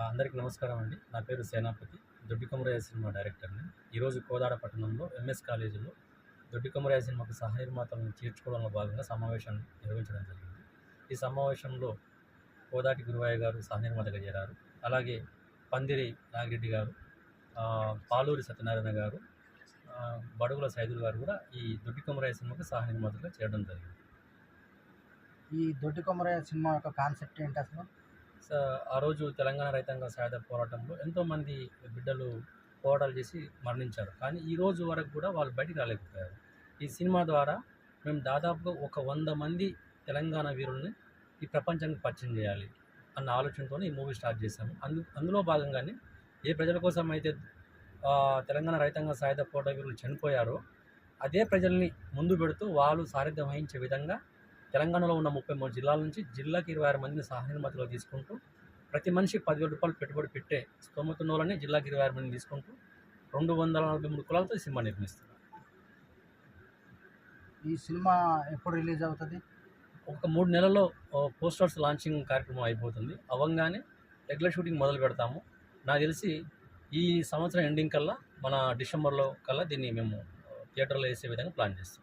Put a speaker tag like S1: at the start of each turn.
S1: అందరికీ నమస్కారం అండి. నా పేరు సేనాపతి. దొడ్డికమరాయ సినిమా డైరెక్టర్ని. ఈరోజు కోదాడ పట్టణంలో ఎంఎస్ కాలేజీలో దొడ్డికమరాయ సినిమాకు సహాయ నిర్మాతలను చేర్చుకోవడంలో భాగంగా సమావేశం నిర్వహించడం జరిగింది. ఈ సమావేశంలో కోదాటి గురువయ్య గారు సహనిర్మాతగా నిర్మాతగా చేరారు. అలాగే పందిరి నాగిరెడ్డి గారు పాలూరి సత్యనారాయణ గారు బడుగుల సైదులు గారు కూడా ఈ దొడ్డికొమరయ్య సినిమాకు సహాయ చేరడం జరిగింది.
S2: ఈ దొడ్డికొమరాయ సినిమా యొక్క కాన్సెప్ట్ ఏంటి అసలు?
S1: సో ఆ రోజు తెలంగాణ రైతాంగ సాయుధ పోరాటంలో ఎంతోమంది బిడ్డలు పోరాటాలు చేసి మరణించారు. కానీ ఈ రోజు వరకు కూడా వాళ్ళు బయటికి రాలేకపోయారు. ఈ సినిమా ద్వారా మేము దాదాపుగా ఒక వంద మంది తెలంగాణ వీరుల్ని ఈ ప్రపంచానికి పరిచయం చేయాలి అన్న ఆలోచనతో ఈ మూవీ స్టార్ట్ చేశాము. అందు అందులో భాగంగానే ఏ ప్రజల కోసం అయితే తెలంగాణ రైతాంగ సాయుధ పోరాట వీరులు చనిపోయారో అదే ప్రజల్ని ముందు పెడుతూ వాళ్ళు సారథ్యం వహించే విధంగా తెలంగాణలో ఉన్న ముప్పై మూడు జిల్లాల నుంచి జిల్లాకి ఇరవై ఆరు మందిని సహాయ నిర్మాతలు తీసుకుంటూ ప్రతి మనిషి పదివేల రూపాయలు పెట్టుబడి పెట్టే స్తోమత ఉన్న వాళ్ళని జిల్లాకి ఇరవై ఆరు మందిని తీసుకుంటూ రెండు వందల నలభై మూడు కులాలతో ఈ సినిమా నిర్మిస్తున్నారు.
S2: ఈ సినిమా ఎప్పుడు రిలీజ్ అవుతుంది?
S1: ఒక మూడు నెలల్లో పోస్టర్స్ లాంచింగ్ కార్యక్రమం అయిపోతుంది. అవ్వగానే రెగ్యులర్ షూటింగ్ మొదలు పెడతాము. నాకు తెలిసి ఈ సంవత్సరం ఎండింగ్ కల్లా మన డిసెంబర్లో కల్లా దీన్ని మేము థియేటర్లో వేసే విధంగా ప్లాన్ చేస్తాం